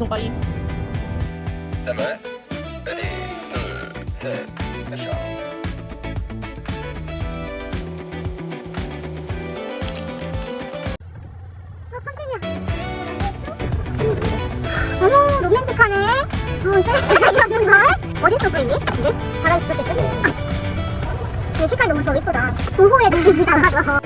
방송 빠이. 셋넷 레디 둘셋 액션 어머 로맨틱하네 어 셀렉트가 없는 걸? 어디서 보이니? 근데? 바람 있었겠죠? 이 아, 색깔 너무 더 예쁘다 보호의 눈입니다